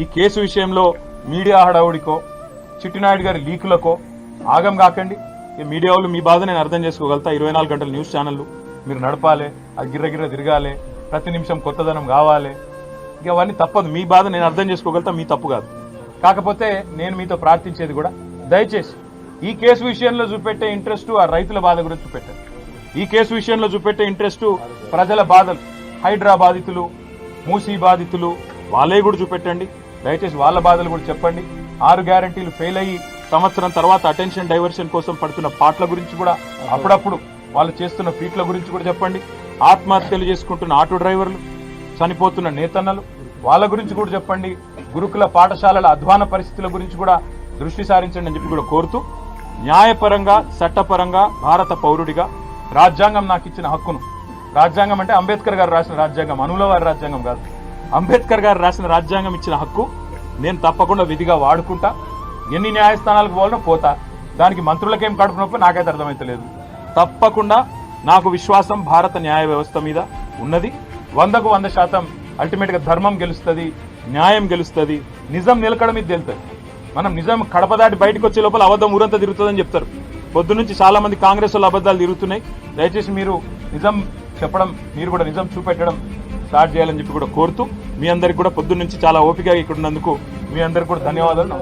ఈ కేసు విషయంలో మీడియా హడావుడికో చిట్టినాయుడు గారి లీకులకో ఆగం కాకండి. ఈ మీడియా వాళ్ళు మీ బాధ నేను అర్థం చేసుకోగలుగుతా. ఇరవై నాలుగు గంటల న్యూస్ ఛానళ్ళు మీరు నడపాలి అది గిర్రగిర్ర తిరగాలి ప్రతి నిమిషం కొత్తదనం కావాలి. ఇక అవన్నీ తప్పదు. మీ బాధ నేను అర్థం చేసుకోగలుగుతా మీ తప్పు కాదు. కాకపోతే నేను మీతో ప్రార్థించేది కూడా దయచేసి ఈ కేసు విషయంలో చూపెట్టే ఇంట్రెస్ట్ ఆ రైతుల బాధ గురించి చూపెట్టారు ఈ కేసు విషయంలో చూపెట్టే ఇంట్రెస్ట్ ప్రజల బాధలు హైడ్రా బాధితులు మూసీ బాధితులు వాళ్ళే కూడా చూపెట్టండి. దయచేసి వాళ్ళ బాధలు కూడా చెప్పండి. ఆరు గ్యారంటీలు ఫెయిల్ అయ్యి సంవత్సరం తర్వాత అటెన్షన్ డైవర్షన్ కోసం పడుతున్న పాటల గురించి కూడా అప్పుడప్పుడు వాళ్ళు చేస్తున్న ఫీట్ల గురించి కూడా చెప్పండి. ఆత్మహత్యలు చేసుకుంటున్న ఆటో డ్రైవర్లు చనిపోతున్న నేతన్నలు వాళ్ళ గురించి కూడా చెప్పండి. గురుకుల పాఠశాలల అధ్వాన పరిస్థితుల గురించి కూడా దృష్టి సారించండి అని చెప్పి కూడా కోరుతూ న్యాయపరంగా చట్టపరంగా భారత పౌరుడిగా రాజ్యాంగం నాకు ఇచ్చిన హక్కును. రాజ్యాంగం అంటే అంబేద్కర్ గారు రాసిన రాజ్యాంగం అనుల వారి రాజ్యాంగం కాదు. అంబేద్కర్ గారు రాసిన రాజ్యాంగం ఇచ్చిన హక్కు నేను తప్పకుండా విధిగా వాడుకుంటా. ఎన్ని న్యాయస్థానాలకు పోవాలనో పోతా. దానికి మంత్రులకేం కడుపు నొప్పి నాకైతే అర్థమైతలేదు. తప్పకుండా నాకు విశ్వాసం భారత న్యాయ వ్యవస్థ మీద ఉన్నది. వందకు వంద శాతం అల్టిమేట్గా ధర్మం గెలుస్తుంది న్యాయం గెలుస్తుంది నిజం నిలకడ మీద తెలుస్తుంది మనం నిజం కడప దాటి బయటకు వచ్చే లోపల అబద్ధం ఊరంతా తిరుగుతుందని చెప్తారు. పొద్దు నుంచి కాంగ్రెస్ వాళ్ళు అబద్ధాలు తిరుగుతున్నాయి. దయచేసి మీరు నిజం చెప్పడం మీరు కూడా నిజం చూపెట్టడం స్టార్ట్ చేయాలని చెప్పి కూడా కోరుతూ మీ అందరికి కూడా పొద్దున్నుంచి చాలా ఓపికగా ఇక్కడ ఉన్నందుకు మీ అందరికి కూడా ధన్యవాదాలు.